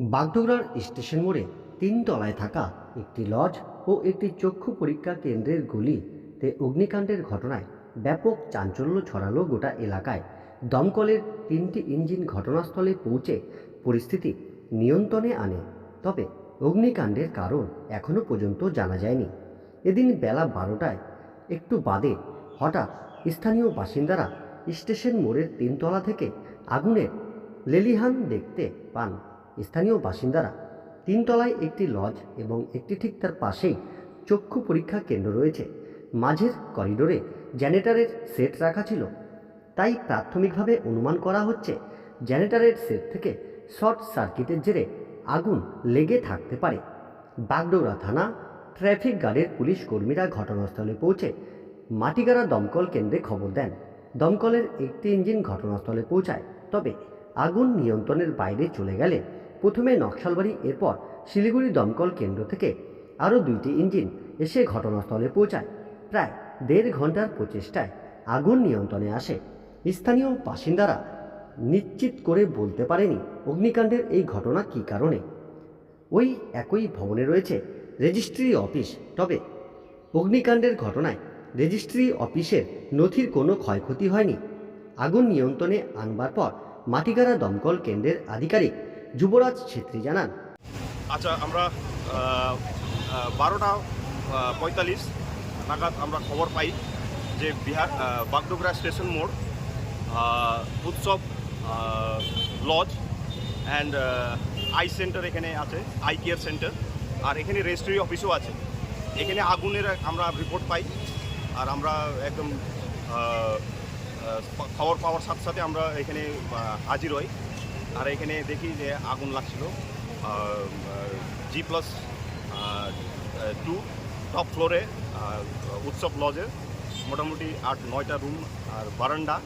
বাগডোগরার station মোড়ে তিন তলায় থাকা একটি লজ ও একটি চক্ষু পরীক্ষা কেন্দ্রের গলিতে অগ্নিকাণ্ডের ঘটনায় ব্যাপক চাঞ্চল্য ছড়ালো গোটা এলাকায়। দমকলের তিনটি ইঞ্জিন ঘটনাস্থলে পৌঁছে পরিস্থিতি নিয়ন্ত্রণে আনে। তবে অগ্নিকাণ্ডের কারণ এখনও পর্যন্ত জানা যায়নি। এদিন বেলা বারোটায় একটু বাদে হঠাৎ স্থানীয় বাসিন্দারা স্টেশন মোড়ের তিনতলা থেকে আগুনের লেলিহান দেখতে পান। স্থানীয় বাসিন্দারা তিনতলায় একটি লজ এবং একটি ঠিক তার পাশেই চক্ষু পরীক্ষা কেন্দ্র রয়েছে। মাঝের করিডোরে জেনারেটরের সেট রাখা ছিল। তাই প্রাথমিকভাবে অনুমান করা হচ্ছে জেনারেটরের সেট থেকে শর্ট সার্কিটের জেরে আগুন লেগে থাকতে পারে। বাগডোগরা থানা ট্রাফিক গার্ডের পুলিশ কর্মীরা ঘটনাস্থলে পৌঁছে মাটিগাড়া দমকল কেন্দ্রে খবর দেন। দমকলের একটি ইঞ্জিন ঘটনাস্থলে পৌঁছায়, তবে আগুন নিয়ন্ত্রণের বাইরে চলে গেলে প্রথমে নকশালবাড়ি, এরপর শিলিগুড়ি দমকল কেন্দ্র থেকে আরও দুইটি ইঞ্জিন এসে ঘটনাস্থলে পৌঁছায়। প্রায় দেড় ঘণ্টার প্রচেষ্টায় আগুন নিয়ন্ত্রণে আসে। স্থানীয় বাসিন্দারা নিশ্চিত করে বলতে পারেনি অগ্নিকাণ্ডের এই ঘটনা কী কারণে। ওই একই ভবনে রয়েছে রেজিস্ট্রি অফিস, তবে অগ্নিকাণ্ডের ঘটনায় রেজিস্ট্রি অফিসের নথির কোনো ক্ষয়ক্ষতি হয়নি। আগুন নিয়ন্ত্রণে আনবার পর মাটিগাড়া দমকল কেন্দ্রের আধিকারিক যুবরাজ ছেত্রী, জানান। আচ্ছা আমরা বারোটা পঁয়তাল্লিশ নাগাদ আমরা খবর পাই যে বিহার বাগডোগরা স্টেশন মোড় উৎসব লজ অ্যান্ড আই সেন্টার এখানে আছে, আই কেয়ার সেন্টার। আর এখানে রেজিস্ট্রি অফিসও আছে। এখানে আগুনের আমরা রিপোর্ট পাই। আর আমরা একদম খবর পাওয়ার সাথে সাথে আমরা এখানে হাজির হই। আর এখানে দেখি যে আগুন লাগছিল। জি প্লাস টু টপ ফ্লোরে উৎসব লজে মোটামুটি আট, নয়টা রুম আর বারান্দা।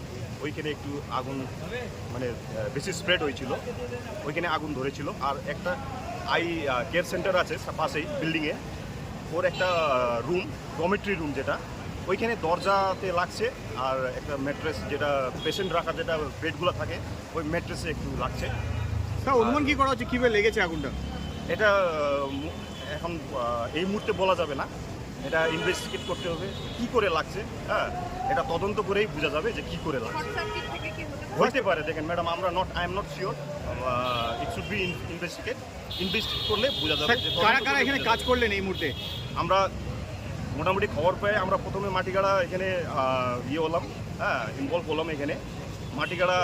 ওইখানে একটু আগুন মানে বেশি স্প্রেড হয়েছিল। ওইখানে আগুন ধরেছিল। আর একটা আই কেয়ার সেন্টার আছে পাশেই বিল্ডিংয়ে ওর একটা রুম ডমিট্রি রুম যেটা ওইখানে দরজাতে লাগছে আর একটা ম্যাট্রেস যেটা পেশেন্ট রাখার যেটা বেডগুলো থাকে ওই ম্যাট্রেসে একটু লাগছে। তা অনুমান কী করা হচ্ছে? কীভাবে লেগেছে আগুনটা? এটা এখন এই মুহূর্তে বলা যাবে না। এটা ইনভেস্টিগেট করতে হবে কি করে লাগছে হ্যাঁ? এটা তদন্ত করেই বোঝা যাবে যে কি করে লাগছে। হইতে পারে দেখেন ম্যাডাম আমরা not I am not sure it should be investigate investigate করলে বোঝা যাবে যে কারা কারা এখানে কাজ করলেন এই মুহূর্তে? আমরা মোটামুটি খবর পেয়ে আমরা প্রথমে মাটিগাড়া এখানে ইয়ে হলাম হ্যাঁ ইনভলভ হলাম এখানে। মাটিগাড়া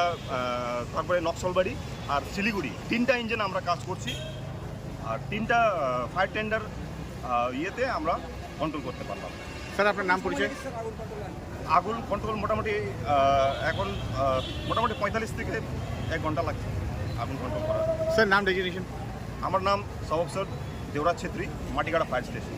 তারপরে নকশালবাড়ি আর শিলিগুড়ি তিনটা ইঞ্জিন আমরা কাজ করছি। আর তিনটা ফায়ার টেন্ডার ইয়েতে আমরা কন্ট্রোল করতে পারলাম। স্যার আপনার নাম পরিচয়? আগুন কন্ট্রোল মোটামুটি এখন মোটামুটি পঁয়তাল্লিশ থেকে এক ঘণ্টা লাগছে আগুন কন্ট্রোল করা স্যার নাম ডেজিনেশন আমার নাম সবক sir Deoraj Chhetri Matigara fire station